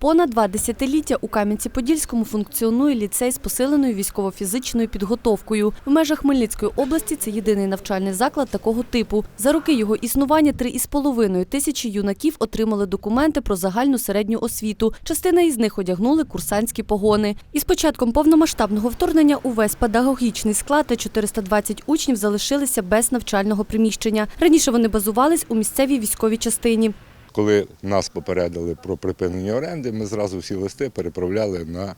Понад два десятиліття у Кам'янці-Подільському функціонує ліцей з посиленою військово-фізичною підготовкою. В межах Хмельницької області це єдиний навчальний заклад такого типу. За роки його існування три із половиною тисячі юнаків отримали документи про загальну середню освіту. Частина із них одягнули курсантські погони. Із початком повномасштабного вторгнення увесь педагогічний склад та 420 учнів залишилися без навчального приміщення. Раніше вони базувались у місцевій військовій частині. Коли нас попередили про припинення оренди, ми зразу всі листи переправляли на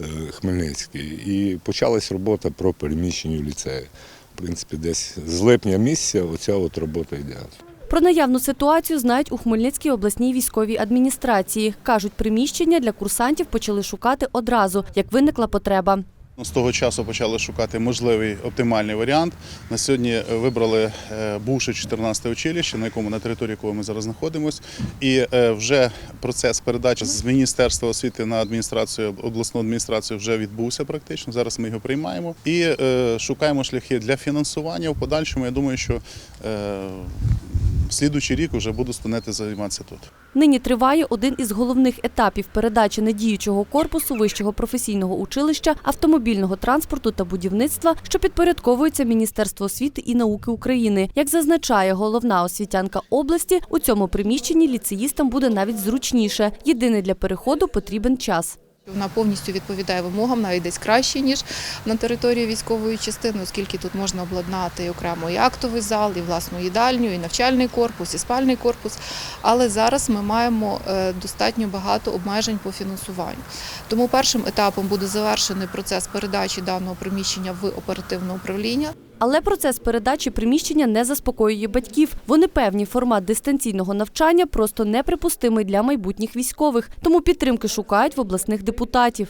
е, Хмельницький. І почалась робота про переміщення в ліцею. В принципі, десь з липня місяця оця от робота йде. Про наявну ситуацію знають у Хмельницькій обласній військовій адміністрації. Кажуть, приміщення для курсантів почали шукати одразу, як виникла потреба. З того часу почали шукати можливий оптимальний варіант. На сьогодні е, вибрали е, бувше 14 училище, на якому на території якого ми зараз знаходимося. І е, вже процес передачі з Міністерства освіти на адміністрацію обласну адміністрацію вже відбувся практично. Зараз ми його приймаємо і шукаємо шляхи для фінансування. В подальшому я думаю, що слідуючий рік вже буду студенти займатися тут. Нині триває один із головних етапів передачі недіючого корпусу вищого професійного училища, автомобільного транспорту та будівництва, що підпорядковується Міністерству освіти і науки України. Як зазначає головна освітянка області, у цьому приміщенні ліцеїстам буде навіть зручніше. Єдине для переходу потрібен час. Вона повністю відповідає вимогам, навіть десь краще, ніж на території військової частини, оскільки тут можна обладнати окремо і актовий зал, і власну їдальню, і навчальний корпус, і спальний корпус. Але зараз ми маємо е, достатньо багато обмежень по фінансуванню. Тому першим етапом буде завершений процес передачі даного приміщення в оперативне управління. Але процес передачі приміщення не заспокоює батьків. Вони певні, формат дистанційного навчання просто неприпустимий для майбутніх військових, тому підтримки шукають в обласних депутатів.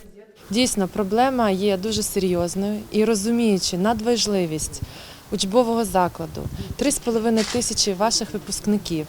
Дійсно, проблема є дуже серйозною і розуміючи надважливість учбового закладу, 3,5 тисячі ваших випускників,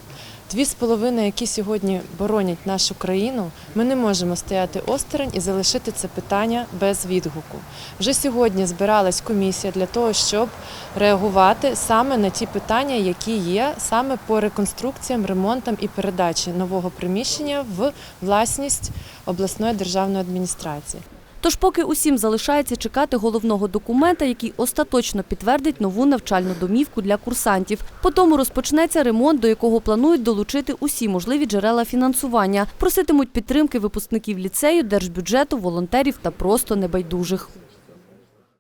2,5, які сьогодні боронять нашу країну, ми не можемо стояти осторонь і залишити це питання без відгуку. Вже сьогодні збиралась комісія для того, щоб реагувати саме на ті питання, які є саме по реконструкціям, ремонтам і передачі нового приміщення в власність обласної державної адміністрації. Тож, поки усім залишається чекати головного документа, який остаточно підтвердить нову навчальну домівку для курсантів. Потім розпочнеться ремонт, до якого планують долучити усі можливі джерела фінансування. Проситимуть підтримки випускників ліцею, держбюджету, волонтерів та просто небайдужих.